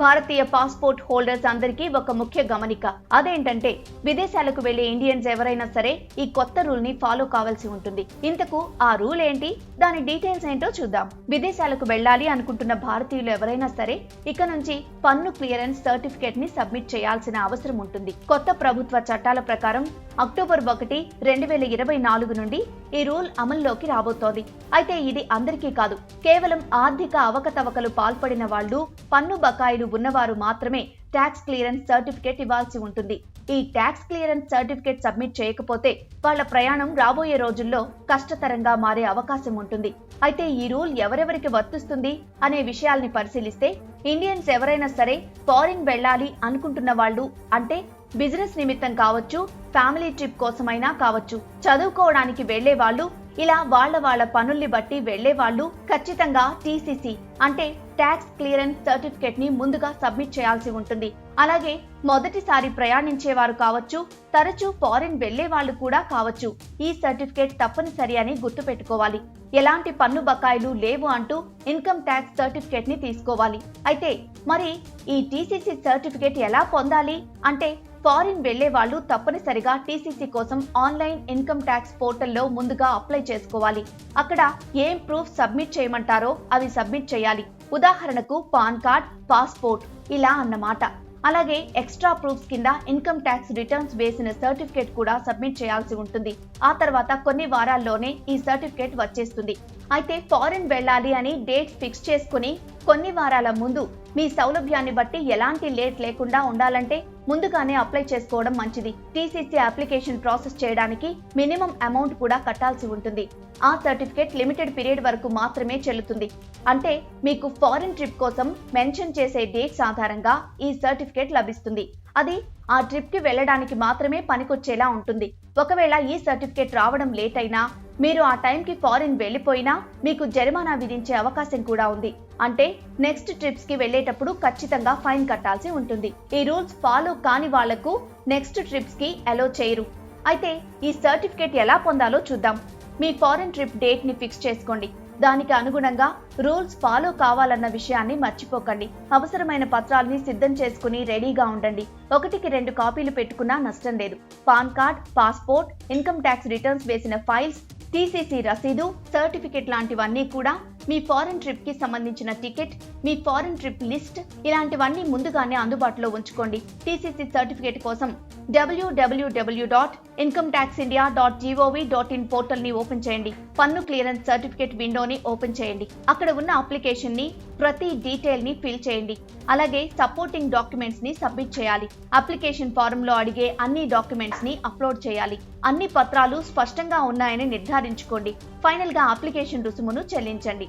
భారతీయ passport holders అందరికీ ఒక ముఖ్య గమనిక. అదేంటంటే విదేశాలకు వెళ్ళే ఇండియన్స్ ఎవరైనా సరే ఈ కొత్త రూల్ని ఫాలో కావాల్సి ఉంటుంది. ఇంతకు ఆ రూల్ ఏంటి? దాని డీటెయిల్స్ ఏంటో చూద్దాం. విదేశాలకు వెళ్ళాలి అనుకుంటున్న భారతీయులు ఎవరైనా సరే ఇక నుంచి పన్ను క్లియరెన్స్ సర్టిఫికేట్ని సబ్మిట్ చేయాల్సిన అవసరం ఉంటుంది. కొత్త ప్రభుత్వ చట్టాల ప్రకారం అక్టోబర్ ఒకటి రెండు వేల ఇరవై నాలుగు నుండి ఈ రూల్ అమల్లోకి రాబోతోంది. అయితే ఇది అందరికీ కాదు. కేవలం ఆర్థిక అవకతవకలు పాల్పడిన వాళ్ళు పన్ను బకాయిలు ఉన్నవారు మాత్రమే ట్యాక్స్ క్లియరెన్స్ సర్టిఫికేట్ ఇవ్వాల్సి ఉంటుంది. ఈ ట్యాక్స్ క్లియరెన్స్ సర్టిఫికేట్ సబ్మిట్ చేయకపోతే వాళ్ళ ప్రయాణం రాబోయే రోజుల్లో కష్టతరంగా మారే అవకాశం ఉంటుంది. అయితే ఈ రూల్ ఎవరెవరికి వర్తిస్తుంది అనే విషయాల్ని పరిశీలిస్తే ఇండియన్స్ ఎవరైనా సరే ఫారిన్ వెళ్ళాలి అనుకుంటున్న వాళ్ళు అంటే బిజినెస్ నిమిత్తం కావచ్చు ఫ్యామిలీ ట్రిప్ కోసమైనా కావచ్చు. చదువుకోవడానికి వెళ్ళే వాళ్ళు ఇలా వాళ్ళ వాళ్ళ పనుల్ని బట్టి వెళ్ళే వాళ్ళు ఖచ్చితంగా టీసీసీ అంటే ట్యాక్స్ క్లియరెన్స్ సర్టిఫికేట్ని ముందుగా సబ్మిట్ చేయాల్సి ఉంటుంది. అలాగే మొదటిసారి ప్రయాణించేవారు కావచ్చు తరచూ ఫారిన్ వెళ్ళే వాళ్ళు కూడా కావచ్చు. ఈ సర్టిఫికేట్ తప్పనిసరి అని గుర్తుపెట్టుకోవాలి. ఎలాంటి పన్ను బకాయిలు లేవు అంటూ ఇన్కమ్ ట్యాక్స్ సర్టిఫికేట్ని తీసుకోవాలి. అయితే మరి ఈ టీసీసీ సర్టిఫికేట్ ఎలా పొందాలి? అంటే ఫారిన్ వెళ్ళే వాళ్ళు తప్పనిసరిగా టీసీసీ కోసం ఆన్లైన్ ఇన్కమ్ ట్యాక్స్ పోర్టల్లో ముందుగా అప్లై చేసుకోవాలి. అక్కడ ఏం ప్రూఫ్ సబ్మిట్ చేయమంటారో అవి సబ్మిట్ చేయాలి. ఉదాహరణకు పాన్ కార్డ్ పాస్పోర్ట్ ఇలా అన్నమాట. అలాగే ఎక్స్ట్రా ప్రూఫ్స్ కింద ఇన్కమ్ ట్యాక్స్ రిటర్న్స్ వేసిన సర్టిఫికేట్ కూడా సబ్మిట్ చేయాల్సి ఉంటుంది. ఆ తర్వాత కొన్ని వారాల్లోనే ఈ సర్టిఫికేట్ వచ్చేస్తుంది. అయితే ఫారెన్ వెళ్ళాలి అని డేట్ ఫిక్స్ చేసుకుని కొన్ని వారాల ముందు మీ సౌలభ్యాన్ని బట్టి ఎలాంటి లేట్ లేకుండా ఉండాలంటే ముందుగానే అప్లై చేసుకోవడం మంచిది. టీసీసీ అప్లికేషన్ ప్రాసెస్ చేయడానికి మినిమం అమౌంట్ కూడా కట్టాల్సి ఉంటుంది. ఆ సర్టిఫికేట్ లిమిటెడ్ పీరియడ్ వరకు మాత్రమే చెల్లుతుంది. అంటే మీకు ఫారిన్ ట్రిప్ కోసం మెన్షన్ చేసే డేట్స్ ఆధారంగా ఈ సర్టిఫికేట్ లభిస్తుంది. అది ఆ ట్రిప్కి వెళ్ళడానికి మాత్రమే పనికొచ్చేలా ఉంటుంది. ఒకవేళ ఈ సర్టిఫికేట్ రావడం లేట్ అయినా మీరు ఆ టైంకి ఫారిన్ వెళ్ళిపోయినా మీకు జరిమానా విధించే అవకాశం కూడా ఉంది. అంటే నెక్స్ట్ ట్రిప్స్కి వెళ్ళేటప్పుడు ఖచ్చితంగా ఫైన్ కట్టాల్సి ఉంటుంది. ఈ రూల్స్ ఫాలో కాని వాళ్ళకు నెక్స్ట్ ట్రిప్స్కి అలో చేయరు. అయితే ఈ సర్టిఫికేట్ ఎలా పొందాలో చూద్దాం. మీ ఫారిన్ ట్రిప్ డేట్ని ఫిక్స్ చేసుకోండి. దానికి అనుగుణంగా రూల్స్ ఫాలో కావాలన్న విషయాన్ని మర్చిపోకండి. అవసరమైన పత్రాల్ని సిద్ధం చేసుకుని రెడీగా ఉండండి. ఒకటికి రెండు కాపీలు పెట్టుకున్నా నష్టం లేదు. PAN card passport income tax returns వేసిన ఫైల్స్ టీసీసీ రసీదు సర్టిఫికెట్ లాంటివన్నీ కూడా మీ ఫారెన్ ట్రిప్కి సంబంధించిన టికెట్ మీ ఫారెన్ ట్రిప్ లిస్ట్ ఇలాంటివన్నీ ముందుగానే అందుబాటులో ఉంచుకోండి. టీసీసీ సర్టిఫికేట్ కోసం WWW dot income tax India dot gov dot in పోర్టల్ని open చేయండి. పన్ను క్లియరెన్స్ సర్టిఫికేట్ విండోని ఓపెన్ చేయండి. అక్కడ ఉన్న అప్లికేషన్ని ప్రతి డీటెయిల్ని ఫిల్ చేయండి. అలాగే సపోర్టింగ్ డాక్యుమెంట్స్ని సబ్మిట్ చేయాలి. అప్లికేషన్ ఫారం లో అడిగే అన్ని డాక్యుమెంట్స్ని అప్లోడ్ చేయాలి. అన్ని పత్రాలు స్పష్టంగా ఉన్నాయని నిర్ధారించుకోండి. ఫైనల్గా అప్లికేషన్ రుసుమును చెల్లించండి.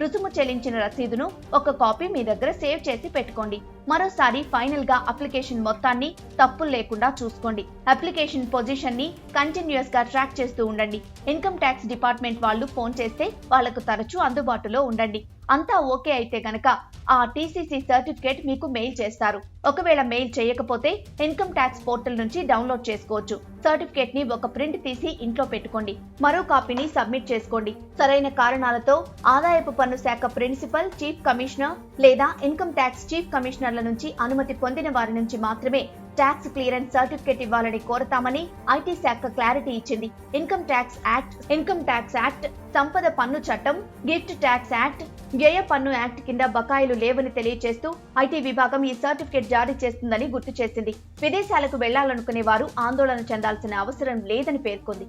రుసుము చెల్లించిన రసీదును ఒక కాపీ మీ దగ్గర సేవ్ చేసి పెట్టుకోండి. మరోసారి ఫైనల్గా అప్లికేషన్ మొత్తాన్ని తప్పులు లేకుండా చూసుకోండి. అప్లికేషన్ పొజిషన్ని కంటిన్యూస్గా ట్రాక్ చేస్తూ ఉండండి. ఇన్కమ్ ట్యాక్స్ డిపార్ట్మెంట్ వాళ్ళు ఫోన్ చేస్తే వాళ్ళకు తరచూ అందుబాటులో ఉండండి. అంతా ఓకే అయితే గనక ఆ టీసీసీ సర్టిఫికేట్ మీకు మెయిల్ చేస్తారు. ఒకవేళ మెయిల్ చేయకపోతే ఇన్కమ్ ట్యాక్స్ పోర్టల్ నుంచి డౌన్లోడ్ చేసుకోవచ్చు. సర్టిఫికేట్ని ఒక ప్రింట్ తీసి ఇంట్లో పెట్టుకోండి. మరో కాపీని సబ్మిట్ చేసుకోండి. సరైన కారణాలతో ఆదాయపు పన్ను శాఖ ప్రిన్సిపల్ చీఫ్ కమిషనర్ లేదా ఇన్కమ్ ట్యాక్స్ చీఫ్ కమిషనర్ల నుంచి అనుమతి పొందిన వారి నుంచి మాత్రమే ట్యాక్స్ క్లియరెన్స్ సర్టిఫికేట్ ఇవ్వాలని కోరతామని ఐటీ శాఖ క్లారిటీ ఇచ్చింది. Income tax act income tax act సంపద పన్ను చట్టం గిఫ్ట్ ట్యాక్స్ యాక్ట్ వ్యయ పన్ను యాక్ట్ కింద బకాయిలు లేవని తెలియజేస్తూ ఐటీ విభాగం ఈ సర్టిఫికేట్ జారీ చేస్తుందని గుర్తు చేసింది. విదేశాలకు వెళ్ళాలనుకునే వారు ఆందోళన చెందాల్సిన అవసరం లేదని పేర్కొంది.